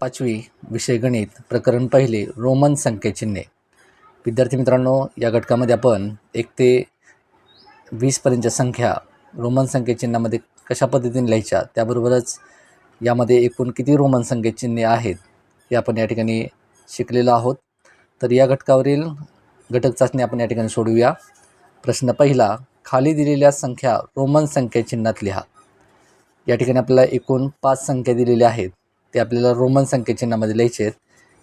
पाचवी विषय गणित प्रकरण पहिले रोमन संख्येचिन्हे. विद्यार्थी मित्रांनो या घटकामध्ये आपण एक ते वीसपर्यंतच्या संख्या रोमन संख्येचिन्हामध्ये कशा पद्धतीने लिहायच्या त्याबरोबरच यामध्ये एकूण किती रोमन संख्येचिन्हे आहेत हे आपण या ठिकाणी शिकलेलो आहोत. तर या घटकावरील घटक चाचणी आपण या ठिकाणी सोडवूया. प्रश्न पहिला खाली दिलेल्या संख्या रोमन संख्याचिन्हात लिहा. या ठिकाणी आपल्याला एकूण पाच संख्या दिलेल्या आहेत. ते आपल्याला रोमन संख्याचिन्हामध्ये लिहायचे आहेत.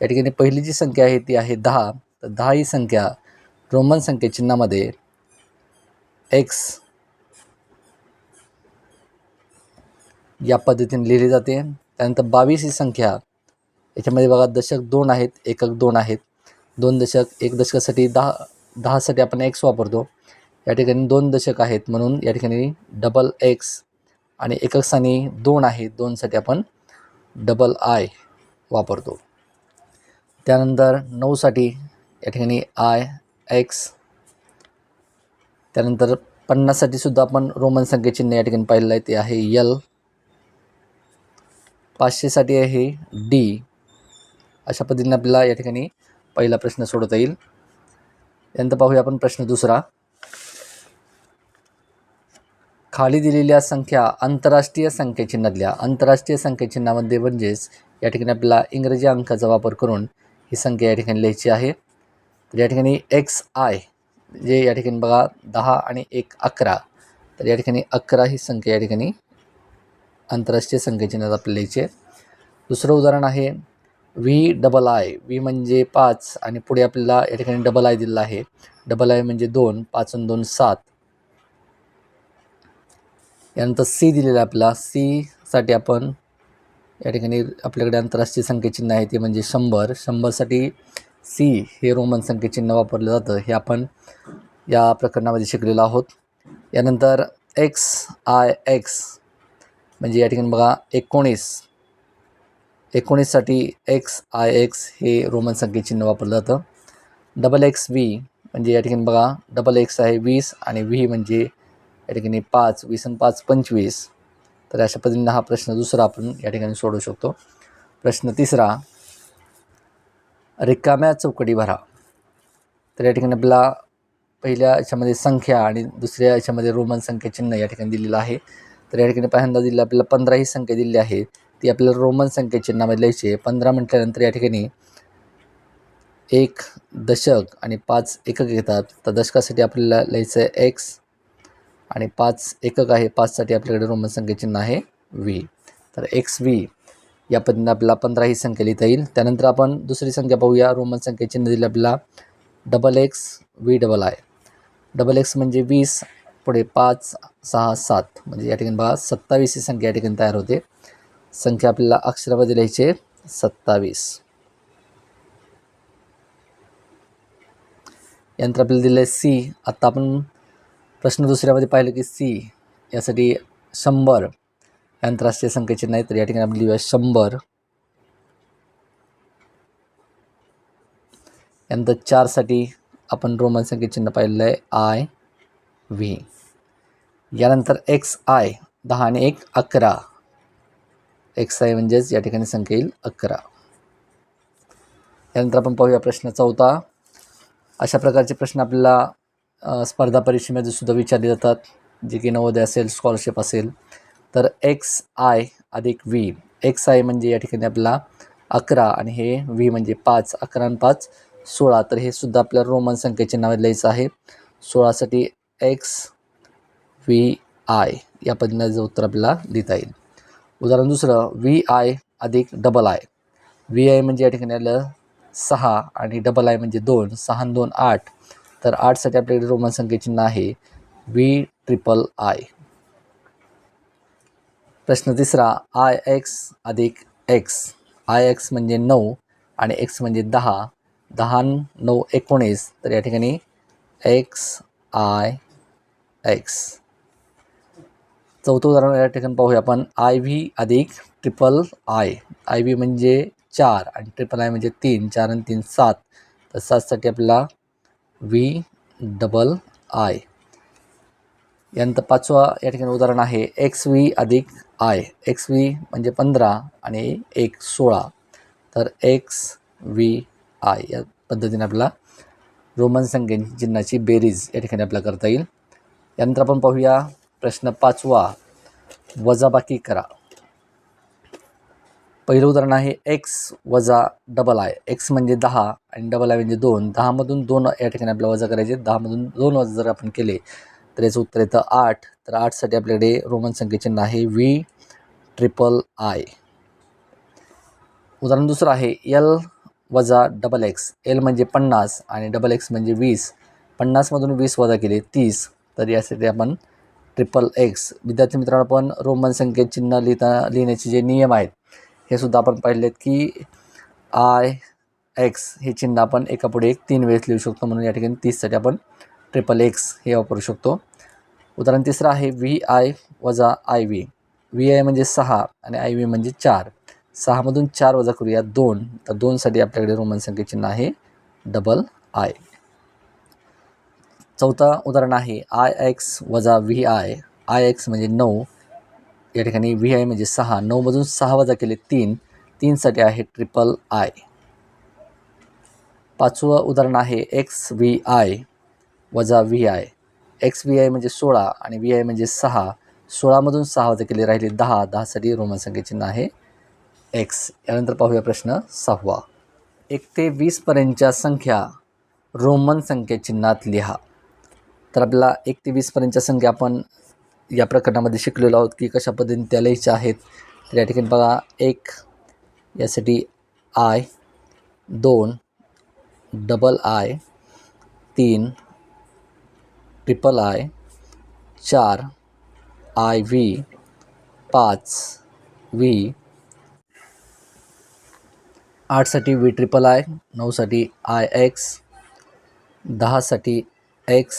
या ठिकाणी पहिली जी संख्या आहे ती आहे दहा. तर दहा ही संख्या रोमन संख्याचिन्हामध्ये एक्स या पद्धतीने लिहिली जाते. त्यानंतर बावीस ही संख्या याच्यामध्ये बघा दशक दोन आहेत एकक दोन आहेत. दोन दशक एक दशकासाठी दहा दहासाठी आपण एक्स वापरतो. या ठिकाणी दोन दशक आहेत म्हणून या ठिकाणी डबल एक्स आणि एकक स्थानी दोन आहे दोनसाठी आपण डबल आय वापरतो. त्यानंतर नऊसाठी या ठिकाणी आय एक्स त्यानंतर पन्नाससाठी सुद्धा आपण रोमन संख्येचिन्ह या ठिकाणी पाहिलेलं आहे. ते आहे यल पाचशेसाठी आहे डी अशा पद्धतीने आपल्याला या ठिकाणी पहिला प्रश्न सोडवता येईल. त्यानंतर पाहूया आपण प्रश्न दुसरा. खाली दिलेल्या संख्या आंतरराष्ट्रीय संख्याचिन्हातल्या आंतरराष्ट्रीय संख्याचिन्हामध्ये म्हणजेच या ठिकाणी आपल्याला इंग्रजी अंकाचा वापर करून ही संख्या या ठिकाणी लिहायची आहे. तर या ठिकाणी एक्स आय जे या ठिकाणी बघा दहा आणि एक अकरा. तर या ठिकाणी अकरा ही संख्या या ठिकाणी आंतरराष्ट्रीय संख्याचिन्हात आपल्याला लिहायची आहे. दुसरं उदाहरण आहे व्ही डबल आय व्ही म्हणजे पाच आणि पुढे आपल्याला या ठिकाणी डबल आय दिलेला आहे. डबल आय म्हणजे दोन पाच आणि दोन सात. यानंतर सी दिलेला आपला. सीसाठी आपण या ठिकाणी आपल्याकडे आंतरराष्ट्रीय संख्येचिन्ह आहे ते म्हणजे शंभर. शंभरसाठी सी हे रोमन संख्येचिन्ह वापरलं जातं. हे आपण या प्रकरणामध्ये शिकलेलो आहोत. यानंतर एक्स आय एक्स म्हणजे या ठिकाणी बघा एकोणीस. एकोणीससाठी एक्स आय एक्स हे रोमन संख्येचिन्ह वापरलं जातं. डबल एक्स व्ही म्हणजे या ठिकाणी बघा डबल एक्स आहे वीस आणि व्ही म्हणजे या ठिकाणी पाच वीस आणि पाच पंचवीस. तर अशा पद्धतीने हा प्रश्न दुसरा आपण या ठिकाणी सोडवू शकतो. प्रश्न तिसरा रिकाम्या चौकटी भरा. तर या ठिकाणी आपला पहिल्या याच्यामध्ये संख्या आणि दुसऱ्या याच्यामध्ये रोमन संख्या चिन्ह या ठिकाणी दिलेलं आहे. तर या ठिकाणी पहिल्यांदा दिलेलं आपल्याला पंधरा ही संख्या दिलेली आहे. ती आपल्याला रोमन संख्या चिन्हामध्ये लिहायची आहे. पंधरा म्हटल्यानंतर या ठिकाणी एक दशक आणि पाच एकक येतात. तर दशकासाठी आपल्याला लिहायचं आहे एक्स आणि पाच एकक आहे. पाचसाठी आपल्याकडे रोमन संख्या चिन्ह आहे व्ही तर एक्स व्ही या पद्धतीने आपल्याला पंधरा ही संख्या लिहिता येईल. त्यानंतर आपण दुसरी संख्या पाहूया. रोमन संख्या चिन्ह दिलं आपल्याला double X V double I double X म्हणजे वीस पुढे पाच सहा सात. म्हणजे या ठिकाणी बघा सत्तावीस ही संख्या या ठिकाणी तयार होते. संख्या आपल्याला अक्षरामध्ये लिहायची सत्तावीस. यानंतर आपल्याला दिलं आहे सी आत्ता आपण प्रश्न दुसऱ्यामध्ये पाहिलं की सी यासाठी शंभर. आंतरराष्ट्रीय संख्येचे नाही तर या ठिकाणी आपण लिहूया शंभर. यानंतर चारसाठी आपण रोमन संख्येचिन्ह पाहिलेलं आहे आय व्ही. यानंतर एक्स आय दहा आणि एक अकरा. एक्स आय म्हणजेच या ठिकाणी संख्या येईल अकरा. यानंतर आपण पाहूया प्रश्न चौथा. अशा प्रकारचे प्रश्न आपल्याला स्पर्धा परीक्षेमध्ये सुद्धा विचारले जातात जे की नवोदय असेल स्कॉलरशिप असेल. तर एक्स आय अधिक व्ही एक्स आय म्हणजे या ठिकाणी आपला अकरा आणि हे व्ही म्हणजे पाच अकरा आणि पाच सोळा. तर हे सुद्धा आपल्या रोमन संख्येचे नाव लिहायचं आहे. सोळासाठी एक्स व्ही आय या पद्धतीनं उत्तर आपल्याला लिहिता येईल. उदाहरण दुसरं व्ही आय अधिक डबल आय व्ही आय म्हणजे या ठिकाणी आलं सहा आणि डबल आय म्हणजे दोन सहा दोन आठ. तर आठसाठी आपल्याकडे रोमन संख्येचिन्ह आहे. व्ही ट्रिपल आय प्रश्न तिसरा आय एक्स अधिक एक्स आय एक्स म्हणजे नऊ आणि एक्स म्हणजे दहा. दहा नऊ एकोणीस. तर या ठिकाणी एक्स आय एक्स चौथं उदाहरण या ठिकाणी पाहूया आपण. आय व्ही अधिक ट्रिपल आय आय व्ही म्हणजे चार आणि ट्रिपल आय म्हणजे तीन. चार आणि तीन सात. तर सातसाठी आपल्याला व्ही डबल आय. यानंतर पाचवा या ठिकाणी उदाहरण आहे एक्स व्ही अधिक आय. एक्स व्ही म्हणजे पंधरा आणि एक सोळा. तर एक्स व्ही आय या पद्धतीने आपला रोमन संख्यांची चिन्हाची बेरीज या ठिकाणी आपल्याला करता येईल. यानंतर आपण पाहूया. प्रश्न पाचवा वजाबाकी करा. पहिलं उदाहरण आहे एक्स वजा डबल आय एक्स म्हणजे दहा आणि डबल आय म्हणजे दोन. दहामधून दोन या ठिकाणी आपल्याला वजा करायचे दहामधून दोन वजा जर आपण केले तर याचं उत्तर येतं आठ. तर आठसाठी आपल्याकडे रोमन संख्येचिन्ह आहे व्ही ट्रिपल आय उदाहरण दुसरं आहे यल वजा डबल एक्स एल म्हणजे पन्नास आणि डबल एक्स म्हणजे वीस. पन्नासमधून वीस वजा केले तीस. तर यासाठी आपण ट्रिपल एक्स विद्यार्थी मित्रांनो आपण रोमन संख्येत चिन्ह लिहिता लिहिण्याचे जे नियम आहेत हे सुद्धा आपण पाहिलेत की आय एक्स हे चिन्ह आपण एकापुढे एक तीन वेळेस लिहू शकतो. म्हणून या ठिकाणी तीससाठी आपण ट्रिपल एक्स हे वापरू शकतो. उदाहरण तिसरं आहे व्ही आय वजा आय व्ही व्ही आय म्हणजे सहा आणि आय व्ही म्हणजे चार. सहामधून चार वजा करूया दोन. तर दोनसाठी आपल्याकडे रोमन संख्या चिन्ह आहे डबल आय चौथा उदाहरण आहे आय एक्स वजा व्ही आय आय एक्स म्हणजे नऊ. या ठिकाणी व्ही आय म्हणजे सहा नऊमधून सहा वजा केले तीन तीनसाठी आहे ट्रिपल आय पाचवं उदाहरण आहे एक्स व्ही आय वजा V I X V I म्हणजे सोळा आणि व्ही आय म्हणजे सहा. सोळामधून सहा वजा केले राहिले दहा. दहासाठी रोमन संख्या चिन्ह आहे एक्स यानंतर पाहूया प्रश्न सहावा. एक ते वीसपर्यंतच्या संख्या रोमन संख्या चिन्हात लिहा. तर आपल्याला एक ते वीसपर्यंतच्या संख्या आपण या प्रकरणामध्ये शिकलेलो आहोत की कशा पद्धतीने त्या लिहायच्या आहेत. तर या ठिकाणी बघा एक यासाठी आय दोन डबल आय तीन ट्रिपल आय चार आय व्ही पाच व्ही आठसाठी व्ही ट्रिपल आय नऊसाठी आय एक्स दहासाठी एक्स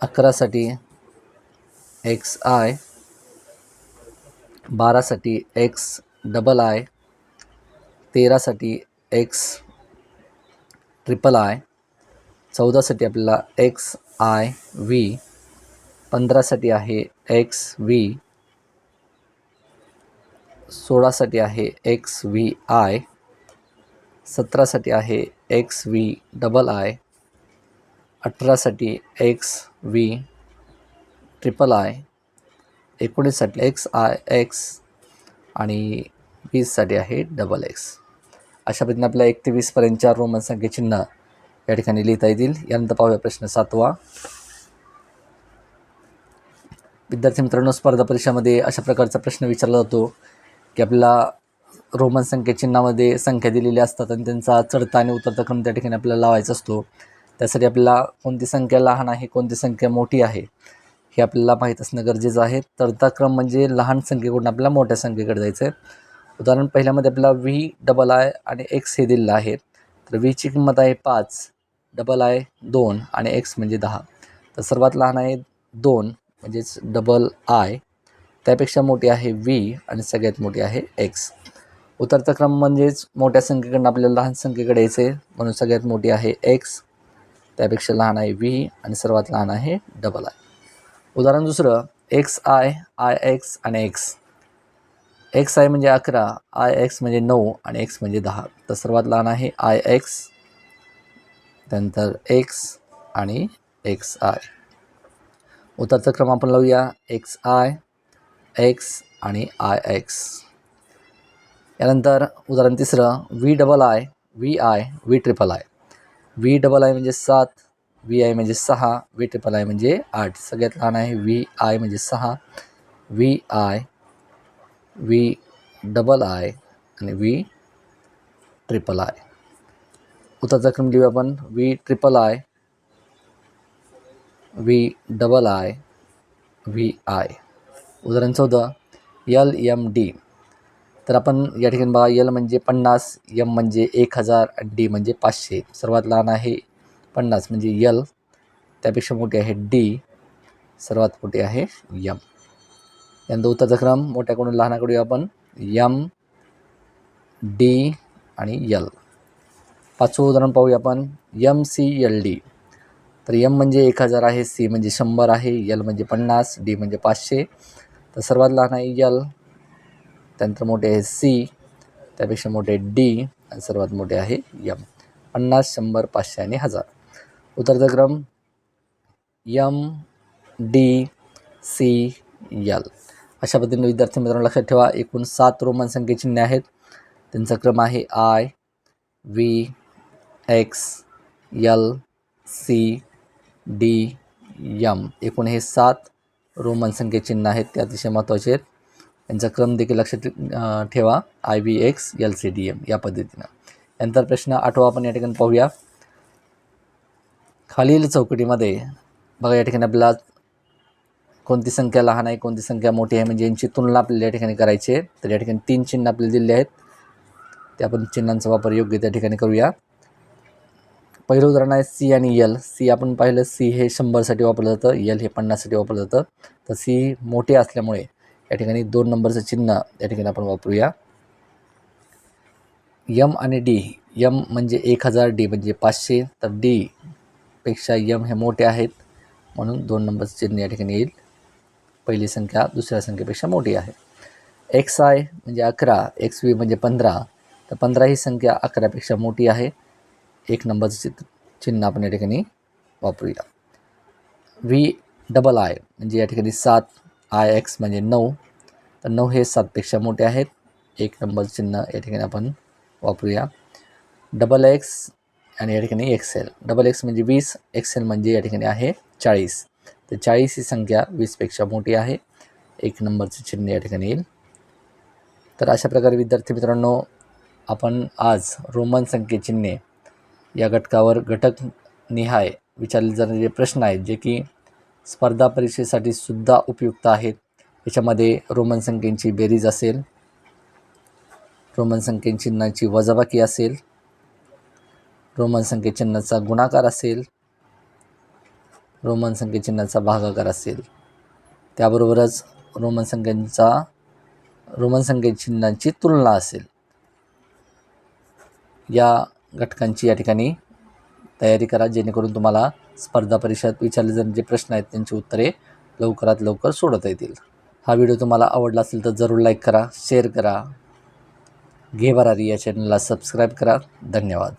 अकरासाठी एक्स आय बारासाठी एक्स डबल आय तेरासाठी एक्स ट्रिपल आय चौदासाठी आपल्याला एक्स आय व्ही पंधरासाठी आहे एक्स व्ही सोळासाठी आहे एक्स व्ही आय सतरासाठी आहे एक्स व्ही डबल आय अठरासाठी एक्स व्ही ट्रिपल आय एकोणीससाठी एक्स आय एक्स आणि वीससाठी आहे डबल एक्स अशा पद्धतीने आपल्या एक ते वीसपर्यंतच्या रोमन संख्ये चिन्ह या ठिकाणी लिहिता येतील. यानंतर पाहूया प्रश्न सातवा. विद्यार्थी मित्रांनो स्पर्धा परीक्षामध्ये अशा प्रकारचा प्रश्न विचारला जातो की आपल्याला रोमन संख्या चिन्हामध्ये संख्या दिलेल्या असतात आणि त्यांचा चढता आणि उतरता क्रम त्या ठिकाणी आपल्याला लावायचा असतो. त्यासाठी आपल्याला कोणती संख्या लहान आहे कोणती संख्या मोठी आहे हे आपल्याला माहीत असणं गरजेचं आहे. चढता क्रम म्हणजे लहान संख्येकडून आपल्याला मोठ्या संख्येकडे जायचं आहे उदाहरण पहिल्यामध्ये आपल्याला व्ही डबल आय आणि एक्स हे दिलेलं आहे. तर व्हीची किंमत आहे पाच डबल आय दोन आणि एक्स म्हणजे दहा. तर सर्वात लहान आहे दोन म्हणजेच डबल आय त्यापेक्षा मोठी आहे व्ही आणि सगळ्यात मोठी आहे एक्स उतरता क्रम म्हणजेच मोठ्या संख्येकडून आपल्याला लहान संख्येकडे यायचं आहे म्हणून सगळ्यात मोठी आहे एक्स त्यापेक्षा लहान आहे व्ही आणि सर्वात लहान आहे डबल आय. उदाहरण दुसरं एक्स आय आय एक्स आणि एक्स. एक्स आय म्हणजे अकरा आय एक्स म्हणजे नऊ आणि एक्स म्हणजे दहा. तर सर्वात लहान आहे आय एक्स त्यानंतर एक्स आणि एक्स आय. उतरचा क्रम आपण लावूया. एक्स आय एक्स आणि आय एक्स. यानंतर उदाहरण तिसरं V double I V I V triple I. V double I म्हणजे सात व्ही आय म्हणजे सहा व्ही ट्रिपल आय म्हणजे आठ. सगळ्यात लहान आहे व्ही आय म्हणजे सहा V I V double I आणि व्ही ट्रिपल आय. उताचा क्रम लिहूया आपण. V triple I V double I V I. उदाहरण चौदा. L M D. तर आपण या ठिकाणी बघा यल म्हणजे पन्नास यम म्हणजे एक हजार आणि डी म्हणजे पाचशे. सर्वात लहान आहे पन्नास म्हणजे यल त्यापेक्षा मोठी आहे डी सर्वात मोठी आहे यम यानंतर उत्तरचा क्रम मोठ्याकडून लहानाकडून आपण. यम डी आणि यल पाचवं उदाहरण पाहूया आपण. यम सी यल डी तर यम म्हणजे एक हजार आहे सी म्हणजे शंभर आहे यल म्हणजे पन्नास डी म्हणजे पाचशे. तर सर्वात लहान आहे यल त्यानंतर मोठे आहे सी त्यापेक्षा मोठे डी आणि सर्वात मोठे आहे यम. पन्नास शंभर पाचशे आणि हजार. उतरता क्रम यम डी सी यल. अशा पद्धतीने विद्यार्थी मित्रांनो लक्षात ठेवा एकूण सात रोमन संख्ये चिन्हे आहेत. त्यांचा क्रम आहे I V X L C D M. एकूण हे सात रोमन संख्ये चिन्ह आहेत ते अतिशय महत्त्वाचे आहेत. यांचा क्रम देखील लक्षात ठेवा. I V X L C D M या पद्धतीनं. नंतर प्रश्न आठवा आपण या ठिकाणी पाहूया. खालील चौकटीमध्ये बघा या ठिकाणी आपल्याला कोणती संख्या लहान आहे कोणती संख्या मोठी आहे म्हणजे यांची तुलना आपल्याला या ठिकाणी करायची आहे. तर या ठिकाणी तीन चिन्ह आपल्याला दिले आहेत. ते आपण चिन्हांचा वापर योग्य त्या ठिकाणी करूया. पहिलं उदाहरण आहे सी आणि यल सी आपण पाहिलं सी हे शंभरसाठी वापरलं जातं यल हे पन्नाससाठी वापरलं जातं. तर सी मोठे असल्यामुळे या ठिकाणी दोन नंबरचं चिन्ह या ठिकाणी आपण वापरूया. यम आणि डी यम म्हणजे एक हजार डी म्हणजे पाचशे तर डी पेक्षा यम हे मोठे आहेत म्हणून दोन नंबरचं चिन्ह या ठिकाणी येईल. पहिली संख्या दुसऱ्या संख्येपेक्षा मोठी आहे. एक्स आय म्हणजे अकरा एक्स वी म्हणजे पंधरा तर पंधरा ही संख्या अकरापेक्षा मोठी आहे. एक नंबरचं चित्र चिन्ह आपण या ठिकाणी वापरूया. व्ही डबल आय म्हणजे या ठिकाणी सात आय एक्स म्हणजे नऊ. तर नऊ हे सातपेक्षा मोठे आहेत. एक नंबर चिन्ह या ठिकाणी आपण वापरूया. डबल एक्स आणि या ठिकाणी एक्सेल. डबल एक्स म्हणजे वीस एक्सेल म्हणजे या ठिकाणी आहे चाळीस. तर चाळीस ही संख्या वीसपेक्षा मोठी आहे. एक नंबरचं चिन्ह या ठिकाणी येईल. तर अशा प्रकारे विद्यार्थी मित्रांनो आपण आज रोमन संख्येचिन्हे या घटकावर घटक निहाय विचारले जाणारे प्रश्न आहेत जे की स्पर्धा परीक्षेसाठी सुद्धा उपयुक्त आहेत. याच्यामध्ये रोमन संख्येची बेरीज असेल रोमन संख्ये चिन्हाची वजाबाकी असेल रोमन संख्ये चिन्हाचा गुणाकार असेल रोमन संख्ये चिन्हाचा भागाकार असेल. त्याबरोबरच रोमन संख्यांचा रोमन संख्ये चिन्हांची तुलना असेल. या घटकांची या ठिकाणी तयारी करा जेणेकरून तुम्हाला स्पर्धा परीक्षेत विचारले जाणारे जे प्रश्न आहेत त्यांची उत्तरे लवकरात लवकर सोडवता येतील. हा व्हिडिओ तुम्हाला आवडला असेल तर जरूर लाईक करा शेअर करा. घे भरारी या चॅनलला सबस्क्राईब करा. धन्यवाद.